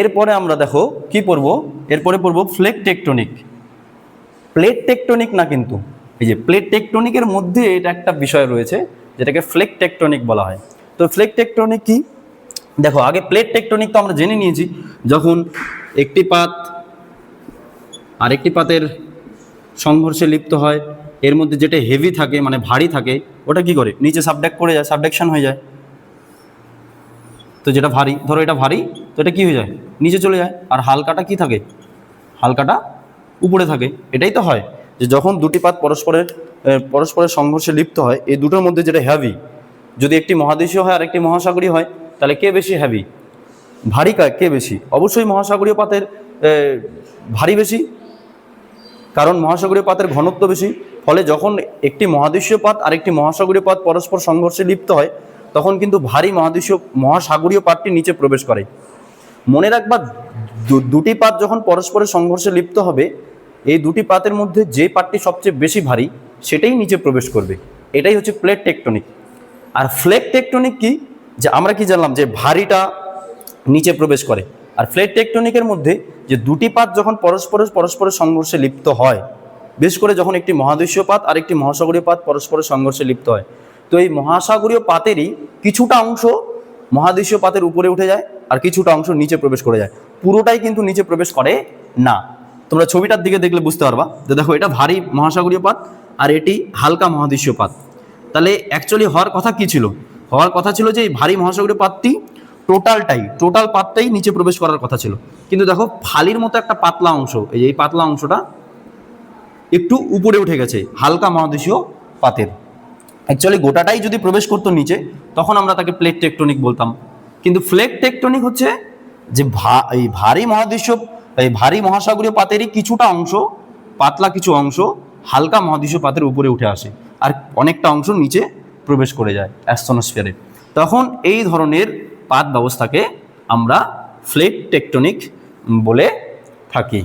এরপরে আমরা দেখো কি পড়ব? এরপরে পড়ব ফ্লেক টেকটনিক প্লেট টেকটনিক না কিন্তু, এই যে প্লেট টেকটনিকের মধ্যে এটা একটা বিষয় রয়েছে, যেটাকে ফ্লেক টেকটনিক বলা হয়। তো ফ্লেক টেকটনিক কি? দেখো, আগে প্লেট টেকটনিক তো আমরা জেনে নিয়েছি, যখন একটি পাত আরেকটি পাতের সংঘর্ষে লিপ্ত হয়, এর মধ্যে যেটা হেভি থাকে মানে ভারী থাকে, ওটা কি করে? নিচে সাবডেক্ট করে যায় সাবডেকশন হয়ে যায়। তো যেটা ভারী, ধরো এটা ভারী, তো এটা কি হয়ে যায়? নিচে চলে যায়। আর হালকাটা কি থাকে? হালকাটা উপরে থাকে। এটাই তো হয় যে যখন দুটি পাত পরস্পরের পরস্পরের সংঘর্ষে লিপ্ত হয়, এই দুটোর মধ্যে যেটা হ্যাভি যদি একটি মহাদেশীয় হয় আর একটি মহাসাগরীয় হয়, তাহলে কে বেশি হ্যাভি ভারী কা- কে বেশি? অবশ্যই মহাসাগরীয় পাতের ভারী বেশি। কারণ মহাসাগরীয় পাতের ঘনত্ব বেশি। ফলে যখন একটি মহাদেশীয় পাত আর একটি মহাসাগরীয় পাত পরস্পর সংঘর্ষে লিপ্ত হয় তখন কিন্তু ভারী মহাদেশীয় মহাসাগরীয় পাতটি নিচে প্রবেশ করে। মনে রাখবা দুটি পাত যখন পরস্পরের সংঘর্ষে লিপ্ত হবে, এই দুটি পাতের মধ্যে যে পাতটি সবচেয়ে বেশি ভারী, সেটাই নিচে প্রবেশ করবে। এটাই হচ্ছে প্লেট টেকটনিক। আর ফ্লেক টেকটনিক কি? যে আমরা কি জানলাম যে ভারীটা নিচে প্রবেশ করে। আর ফ্লেট টেকটনিকের মধ্যে যে দুটি পাত যখন পরস্পরের পরস্পরের সংঘর্ষে লিপ্ত হয়, বিশেষ করে যখন একটি মহাদেশীয় পাত আর একটি মহাসাগরীয় পাত পরস্পরের সংঘর্ষে লিপ্ত হয় তো এই মহাসাগরীয় পাতেরই কিছুটা অংশ মহাদেশীয় পাতের উপরে উঠে যায় আর কিছুটা অংশ নিচে প্রবেশ করে যায়। পুরোটাই কিন্তু নিচে প্রবেশ করে না। তোমরা ছবিটার দিকে দেখলে বুঝতে পারবা যে দেখো এটা ভারী মহাসাগরীয় পাত আর এটি হালকা মহাদেশীয় পাত। তাহলে অ্যাকচুয়ালি হওয়ার কথা কি ছিল? হওয়ার কথা ছিল যে এই ভারী মহাসাগরীয় পাতটি টোটালটাই টোটাল পাতটাই নিচে প্রবেশ করার কথা ছিল। কিন্তু দেখো ফালির মতো একটা পাতলা অংশ, এই এই পাতলা অংশটা একটু উপরে উঠে গেছে, হালকা মহাদেশীয় পাতের। অ্যাকচুয়ালি গোটাটাই যদি প্রবেশ করতো নিচে, তখন আমরা তাকে প্লেট টেকটনিক বলতাম। কিন্তু ফ্লেক টেকটনিক হচ্ছে যে এই ভারী মহাদেশীয়, এই ভারী মহাসাগরীয় পাতেরই কিছুটা অংশ, পাতলা কিছু অংশ হালকা মহাদেশীয় পাতের উপরে উঠে আসে আর অনেকটা অংশ নিচে প্রবেশ করে যায় অ্যাস্তনোস্ফিয়ারে তখন এই ধরনের পাত ব্যবস্থাকে আমরা ফ্লেক টেকটনিক বলে থাকি।